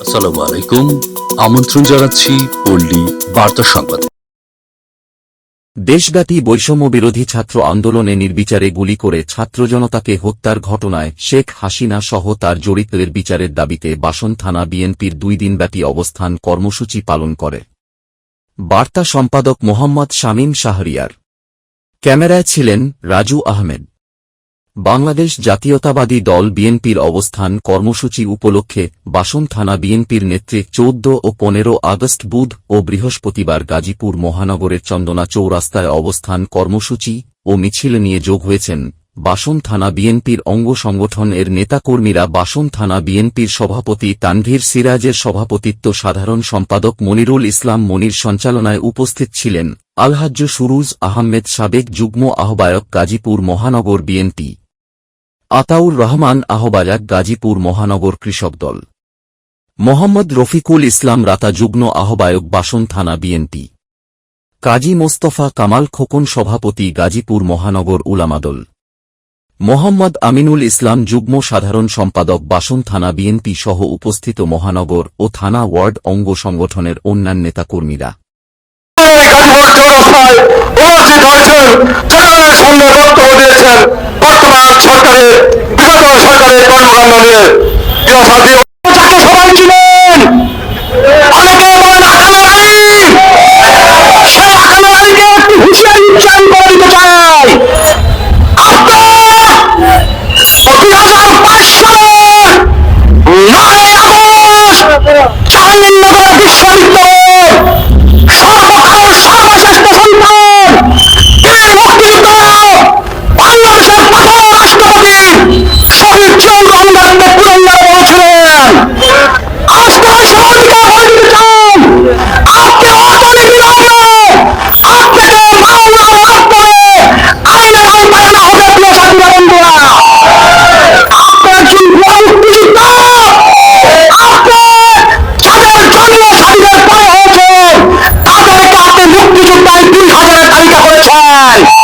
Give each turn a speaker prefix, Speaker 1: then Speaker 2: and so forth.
Speaker 1: আসসালামু আলাইকুম আমন্ত্রণ জানাচ্ছি পল্লী বার্তা সংবাদ।
Speaker 2: দেশব্যাপী বৈষম্য বিরোধী ছাত্র আন্দোলনে নির্বিচারে গুলি করে ছাত্র জনতাকে হত্যার ঘটনায় শেখ হাসিনা সহ তার জড়িতদের বিচারের দাবিতে বাসন থানা বিএনপির দুই দিনব্যাপী অবস্থান কর্মসূচি পালন করে। বার্তা সম্পাদক মোহাম্মদ শামীম শাহরিয়ার। ক্যামেরায় ছিলেন রাজু আহমেদ। বাংলাদেশ জাতীয়তাবাদী দল বিএনপির অবস্থান কর্মসূচি উপলক্ষে বাসন থানা বিএনপির নেতৃত্বে চৌদ্দ ও পনেরো আগস্ট বুধ ও বৃহস্পতিবার গাজীপুর মহানগরের চন্দনা চৌরাস্তায় অবস্থান কর্মসূচি ও মিছিল নিয়ে যোগ হয়েছেন বাসন থানা বিএনপির অঙ্গ সংগঠন এর নেতাকর্মীরা বাসন থানা বিএনপির সভাপতি তানভীর সিরাজের সভাপতিত্ব সাধারণ সম্পাদক মনিরুল ইসলাম মনির সঞ্চালনায় উপস্থিত ছিলেন আলহাজ্য সুরুজ আহমেদ সাবেক যুগ্ম আহ্বায়ক গাজীপুর মহানগর বিএনপি। আতাউর রহমান আহ্বায়ক গাজীপুর মহানগর কৃষক দল। মোহাম্মদ রফিকুল ইসলাম রাতা যুগ্ম আহ্বায়ক বাসন থানা বিএনপি। কাজী মোস্তফা কামাল খোকন সভাপতি গাজীপুর মহানগর উলামাদল মোহাম্মদ আমিনুল ইসলাম যুগ্ম সাধারণ সম্পাদক বাসন থানা বিএনপি সহ উপস্থিত মহানগর ও থানা ওয়ার্ড অঙ্গ সংগঠনের অন্যান্য নেতাকর্মীরা।
Speaker 3: গাজীপুর চৌরাস্তায় উপস্থিত হয়েছেন জনগণের